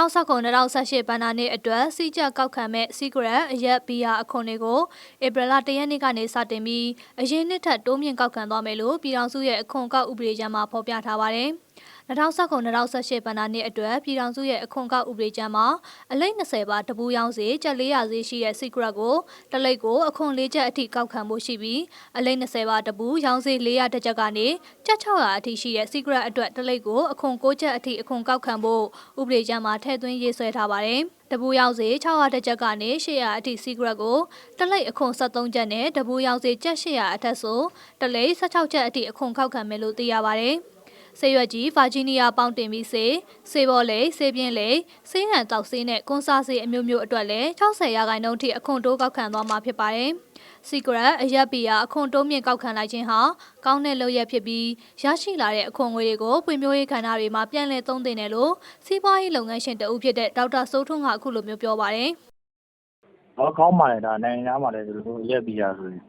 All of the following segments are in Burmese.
2019-2018ဘဏ္ဍာနှစ်အတွက်စီးကြကောက်ခံမဲ့ Secret အရက်ဘီယာအခွန်တွေကိုဧပြီလ1ရက်နေ့ကနေစတင်ပြီးအရင်နှစ်ထက်တိုးမြင့်ကောက်ခံသွားမယ်လို့ပြည်ထောင်စုရဲ့အခွန်ကောက်ဥပဒေကြမ်းမှာဖော်ပြထားပါတယ်။ 2019-2018ဘဏ္ဍာနှစ်အတွက်ပြည်ထောင်စုရဲ့အခွန်ကောက်ဥပဒေကြမ်းမှာအလိမ့်20ပါတပူးရောင်းစေကျပ်400ဈေးရှိတဲ့ Secret ကိုတစ်လိပ်ကိုအခွန်၄ချက်အထိကောက်ခံမှုရှိပြီးအလိမ့်20ပါတပူးရောင်းစေ400တစ်ချက်ကနေကျပ်600အထိရှိတဲ့ Secret အတွက်တစ်လိပ်ကိုအခွန်6ချက်အထိအခွန်ကောက်ခံဖို့ဥပဒေကြမ်းမှာထည့်သွင်းရေးဆွဲထားပါတယ်။တပူရောက်စေ600တက်ချက်ကနေ800အထိ secret ကိုတလိပ်အခွန်73ချက်နဲ့တပူရောက်စေချက်800အထက်ဆိုတလိပ်16ချက်အထိအခွန်ခောက်ခံမယ်လို့သိရပါတယ်။ ဆေးရွက်ကြီးဗာဂျီးနီးယားပေါင်းတင်ပြီးဆေးဆေးဘောလေဆေးပြင်းလေဆေးဟန်တောက်ဆေးနဲ့ကွန်ဆာဆေးအမျိုးမျိုးအတွက်လည်း60ရာခိုင်နှုန်းထိအခွန်တိုးကောက်ခံသွားမှာဖြစ်ပါတယ်။ Secret အရက်ပီယာအခွန်တိုးမြင့်ကောက်ခံလိုက်ခြင်းဟာကောင်းတဲ့လုပ်ရဖြစ်ပြီးရရှိလာတဲ့အခွန်ငွေတွေကိုပွင့်မျိုးရေးခန္ဓာတွေမှာပြန်လည်သုံးသင့်တယ်လို့စီးပွားရေးလုပ်ငန်းရှင်တဦးဖြစ်တဲ့ဒေါက်တာစိုးထွန်းကအခုလိုမျိုးပြောပါတယ်။ဟောကောင်းပါလေဒါနိုင်ငံသားမှာလည်းဒီလိုရက်ပြီးရဆိုရင်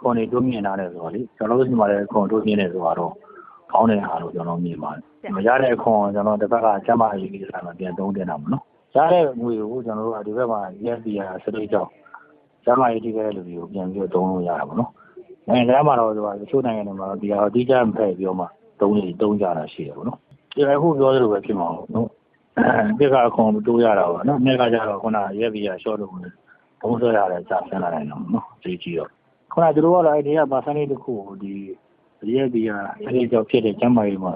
ခွန်တွေတိုးမြင့်လာတယ်ဆိုတော့လေကျွန်တော်တို့ဒီမှာလည်းခွန်တိုးမြင့်တယ်ဆိုတော့ ကောင်းတဲ့ဟာလို့ကျွန်တော်မြင်ပါတယ်မရတဲ့အခွန်ကျွန်တော်တစ်ဖက်ကကျမရေးကိစ္စမှာပြန်သုံးတင်တာပေါ့နော်ရတဲ့ငွေကိုကျွန်တော်တို့ကဒီဘက်မှာရက်ပြီးရစရိတ်ကြောင့်ကျမရေးတိခဲ့တဲ့လူတွေကိုပြန်ပြီးတော့သုံးလို့ရတာပေါ့နော်နိုင်ငံသားမှာတော့ဒီတချို့နိုင်ငံတွေမှာတော့ဒီဟာအတိအကျမဖက်ပြောမှသုံးနေသုံးကြတာရှိတယ်ပေါ့နော်ဒီအခုပြောသလိုပဲဖြစ်မှာပေါ့နော်ဒီကအခွန်တိုးရတာပေါ့နော်မြက်ကကြတော့ခုနရက်ပြီးရ short လို့သုံးဆွဲရတယ်ကြာဆင်းလာတယ်နော်ဒီကြည့်တော့ခုနတို့ကတော့အဲ့ဒီက percentage တစ်ခုကိုဒီ ရက်ပြီးရအဲ့ဒီကြောင့်ဖြစ်တဲ့ ကျမ်းမာရေးမှာ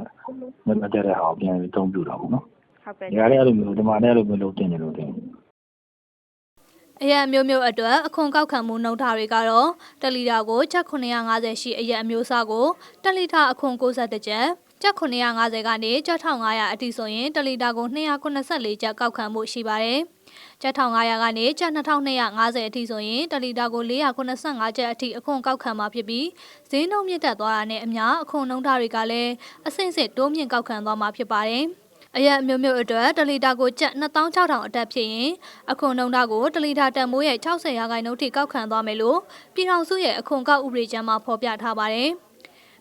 မမတည့်တဲ့ဟာကို ပြန်ပြီးသုံးပြတာပေါ့နော်ဟုတ်ကဲ့ဒီဟာလည်း အဲ့လိုမျိုး ဒီမှာလည်း အဲ့လိုမျိုးလုပ်တင်တယ်လို့တင်တယ် အရက်အမျိုးမျိုးအတွက် အခွန်ကောက်ခံမှုနှုန်းထားတွေကတော့1လီတာကို ကျပ်950ရှိ အရက်အမျိုးအစားကို1လီတာ အခွန်61ကျပ် ကျပ်950ကနေကျပ်1500အထိဆိုရင်1လီတာကို284ကျပ်ကောက်ခံမှုရှိပါတယ်။ကျပ်1500ကနေကျပ်2250အထိဆိုရင်1လီတာကို485ကျပ်အထိအခွန်ကောက်ခံမှာဖြစ်ပြီးဈေးနှုန်းမြင့်တက်သွားတာနဲ့အမျှအခွန်နှုန်းထားတွေကလည်းအဆင့်ဆင့်တိုးမြင့်ကောက်ခံသွားမှာဖြစ်ပါတယ်။အရက်အမျိုးမျိုးအတွက်တလီတာကိုကျပ်2600အတက်ဖြစ်ရင်အခွန်နှုန်းတာကိုတလီတာတန်မိုးရဲ့60ရာခိုင်နှုန်းထိကောက်ခံသွားမယ်လို့ပြည်ထောင်စုရဲ့အခွန်ကောက်ဥပဒေကြမ်းမှာဖော်ပြထားပါတယ်။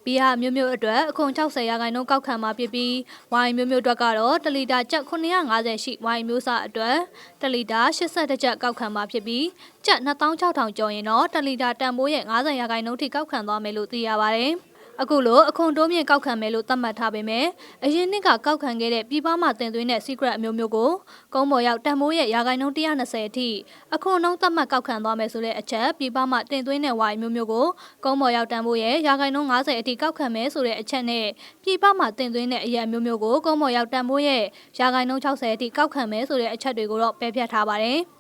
ဘီဟာမျိုးမျိုးအတွက်အခွန်60ရာခိုင်နှုန်းကောက်ခံမှာဖြစ်ပြီးဝိုင်မျိုးမျိုးအတွက်ကတော့တလီတာကျပ်950ရှိဝိုင်မျိုးစားအတွက်တလီတာ80ကျပ်ကောက်ခံမှာဖြစ်ပြီးကျပ်2600ကျော်ရင်တော့တလီတာတန်မိုးရဲ့90ရာခိုင်နှုန်းထိကောက်ခံသွားမယ်လို့သိရပါတယ်။ အခုလိုအခွန်တိုးမြင့်ကောက်ခံမယ်လို့သတ်မှတ်ထားပေမဲ့အရင်နှစ်ကကောက်ခံခဲ့တဲ့ပြည်ပမှာတင်သွင်းတဲ့ secret အမျိုးမျိုးကိုကုန်းပေါ်ရောက်တန်မိုးရဲ့ရာခိုင်နှုန်း120အထိအခွန်နှုန်းသတ်မှတ်ကောက်ခံသွားမယ်ဆိုတဲ့အချက်ပြည်ပမှာတင်သွင်းတဲ့ဝိုင်မျိုးမျိုးကိုကုန်းပေါ်ရောက်တန်မိုးရဲ့ရာခိုင်နှုန်း90အထိကောက်ခံမယ်ဆိုတဲ့အချက်နဲ့ပြည်ပမှာတင်သွင်းတဲ့အရာမျိုးမျိုးကိုကုန်းပေါ်ရောက်တန်မိုးရဲ့ရာခိုင်နှုန်း60အထိကောက်ခံမယ်ဆိုတဲ့အချက်တွေကိုတော့ပယ်ဖြတ်ထားပါတယ်။